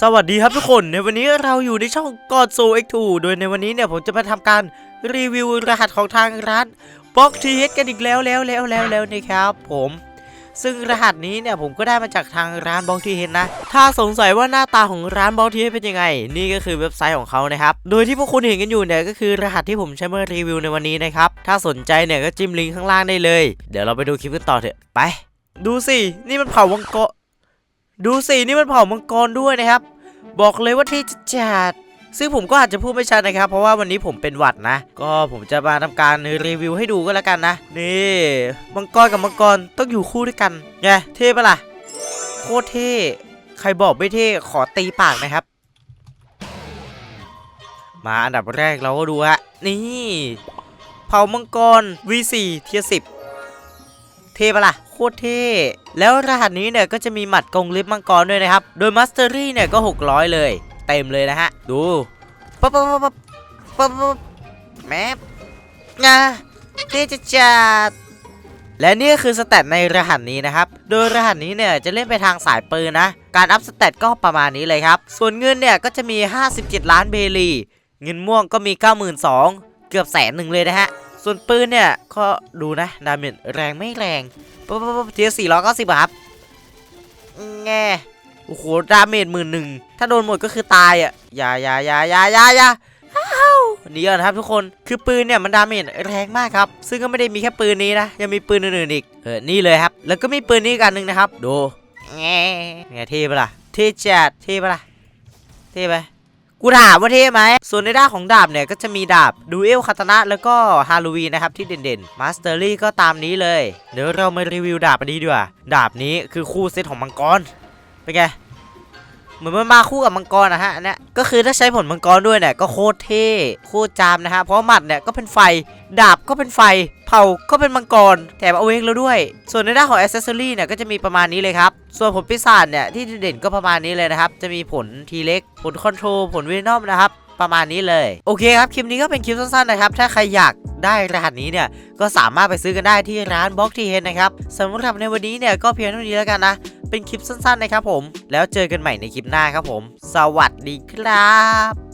สวัสดีครับทุกคนในวันนี้เราอยู่ในช่องกอดโซเอ็กทูโดยในวันนี้เนี่ยผมจะมาทำการรีวิวรหัสของทางร้านบล็อกทีเฮดกันอีกแล้วแล้วแล้วแล้วแล้วนะครับผมซึ่งรหัสนี้เนี่ยผมก็ได้มาจากทางร้านบล็อกทีเฮดนะ ถ้าสงสัยว่าหน้าตาของร้านบล็อกทีเฮดเป็นยังไง นี่ก็คือเว็บไซต์ของเขานะครับ โดยที่พวกคุณเห็นกันอยู่เนี่ยก็คือรหัสที่ผมใช้เมารีวิวในวันนี้นะครับ ถ้าสนใจเนี่ยก็จิ้มลิงก์ข้างล่างได้เลย เดี๋ยวเราไปดูคลิปกันต่อเถอะ ไป ดูสิ นี่มันเผามังกร ดูสินี่มันเผามังกรด้วยนะครับ บอกเลยว่าที่จะจัดซึ่งผมก็อาจจะพูดไม่ชัดนะครับ เพราะว่าวันนี้ผมเป็นหวัดนะ ก็ผมจะมาทำการรีวิวให้ดูก็แล้วกันนะ นี่มังกรกับมังกรต้องอยู่คู่ด้วยกันไงเท่ปะล่ะโคตรเท่ใครบอกไม่เท่ขอตีปากนะครับ มาอันดับแรกเราก็ดูฮะนี่ เผามังกร V4 เทียสิบ เท่ปะล่ะโคตรเท่ แล้วรหัสนี้เนี่ยก็จะมีหมัดกงลิฟมังกรด้วยนะครับ โดยมัสเตอรี่เนี่ยก็ 600 เลย เต็มเลยนะฮะ ดูปั๊บปั๊บปั๊บปั๊บปั๊บปั๊บแมปงาเท่จะจัดและนี่ก็คือสเตตในรหัสนี้นะครับ โดยรหัสนี้เนี่ยจะเล่นไปทางสายปืนนะ การอัพสเตตก็ประมาณนี้เลยครับ ส่วนเงินเนี่ยก็จะมี 57 ล้านเบลี เงินม่วงก็มี 92,000เกือบแสนหนึ่งเลยนะฮะ ส่วนปืนเนี่ย ก็ดูนะ ดาเมจแรงไม่แรงปั๊บปั๊บปั๊บเทียสี่ร้อยเก้าสิบครับแง่โอ้โห ดาเมจหมื่นหนึ่ง ถ้าโดนหมดก็คือตายอะอย่าอย่าอย่าอย่าอย่าอย่าอ้าวหนี่ก่อนครับทุกคน คือปืนเนี่ยมันดาเมจแรงมากครับ ซึ่งก็ไม่ได้มีแค่ปืนนี้นะ ยังมีปืนอื่นๆอีก เออ นี่เลยครับ แล้วก็มีปืนนี้อีกอันหนึ่งนะครับ ดูแง่ไงเท่ปะล่ะ เท่จัด เท่ปะล่ะ เท่ไหม กูถามว่าเท่ไหม ส่วนในด้านของดาบเนี่ย ก็จะมีดาบดูเอลคาตานะแล้วก็ฮาโลวีนนะครับ ที่เด่นๆมาสเตอรี่ก็ตามนี้เลย เดี๋ยวเรามารีวิวดาบอันนี้ดีกว่า ดาบนี้คือคู่เซตของมังกร เป็นไง เหมือนมันมาคู่กับมังกรนะฮะอันเนี้ยก็คือถ้าใช้ผลมังกรด้วยเนี่ยก็โคตรเท่โคตรจามนะฮะเพราะหมัดเนี่ยก็เป็นไฟดาบก็เป็นไฟเผาก็เป็นมังกรแถมเอาเองแล้วด้วย ส่วนในด้านของอ c เซสซอรี่เนี่ยก็จะมีประมาณนี้เลยครับ ส่วนผลปีศาจเนี่ยที่เด่นก็ประมาณนี้เลยนะครับ จะมีผลทีเล็กผลคอนโทรลผลเวนอมนะครับประมาณนี้เลย โอเคครับ คลิปนี้ก็เป็นคลิปสั้นๆนะครับ ถ้าใครอยากได้รหัสนี้เนี่ย ก็สามารถไปซื้อกันได้ที่ร้านบล็อกทีเฮนนะครับสำหรับในวันนี้เนี่ยก็เพียงเท่านี้แล้วกันนะ เป็นคลิปสั้นๆนะครับผม แล้วเจอกันใหม่ในคลิปหน้าครับผม สวัสดีครับ